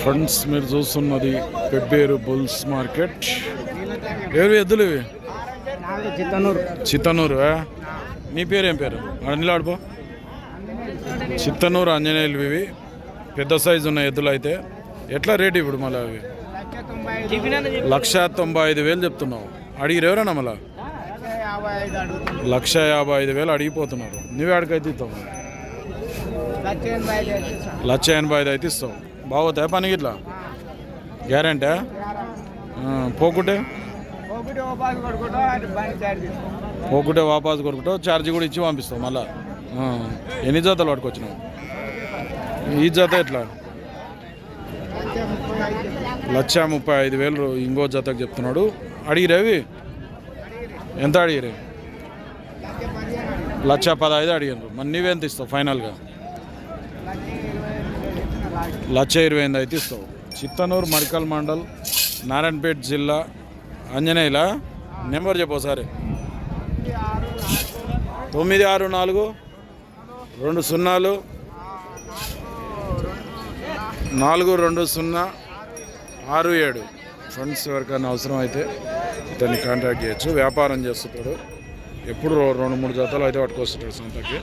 Friends మీరు చూస్తున్నది Pebbair bulls market. ఎవరు ఎద్దులు ఇవి? చిత్తనూరు. చిత్తనూరు? నీ పేరు ఏం పేరు? ఆడ నిలబడిపో. చిత్తనూరు ఆంజనేయులు ఇవి. పెద్ద సైజు ఉన్న ఎద్దులు అయితే ఎట్లా రేటు ఇప్పుడు మళ్ళీ అవి? లక్ష తొంభై ఐదు వేలు చెప్తున్నావు. అడిగిరు ఎవరన్నా మళ్ళా? లక్ష యాభై ఐదు వేలు అడిగిపోతున్నారు. నువ్వే అడిగైతే ఇస్తావు. లక్ష ఎనభై ఐదు అయితే ఇస్తావు. బాగోతాయా పనికి ఇట్లా గ్యారంటీ పోకుంటే. పోకుంటే వాపస్ కొరుకుంటావు ఛార్జ్ కూడా ఇచ్చి పంపిస్తావు మళ్ళా. ఎన్ని జతలు పట్టుకొచ్చినావు ఈ జత ఎట్లా లక్ష ముప్పై ఐదు. వేలు ఇంకో జతకు చెప్తున్నాడు అడిగిరేవి ఎంత అడిగిరే. లక్ష పదహైదు అడిగారు మరి నీవెంత ఇస్తావు ఫైనల్గా లక్ష ఇరవై ఎనిమిది అయితే ఇస్తావు. చిత్తనూరు మరికల్ మండల్ నారాయణపేట జిల్లా ఆంజనేయుల. నెంబర్ చెప్పు ఒకసారి. తొమ్మిది ఆరు నాలుగు రెండు సున్నాలు. నాలుగు రెండు సున్నా ఆరు ఏడు. ఫ్రెండ్స్ ఎవరికైనా అవసరం అయితే ఇతన్ని కాంటాక్ట్ చేయొచ్చు. వ్యాపారం చేస్తుంటాడు ఎప్పుడు రెండు మూడు జతలు అయితే పట్టుకొస్తుంటాడు సొంతకి.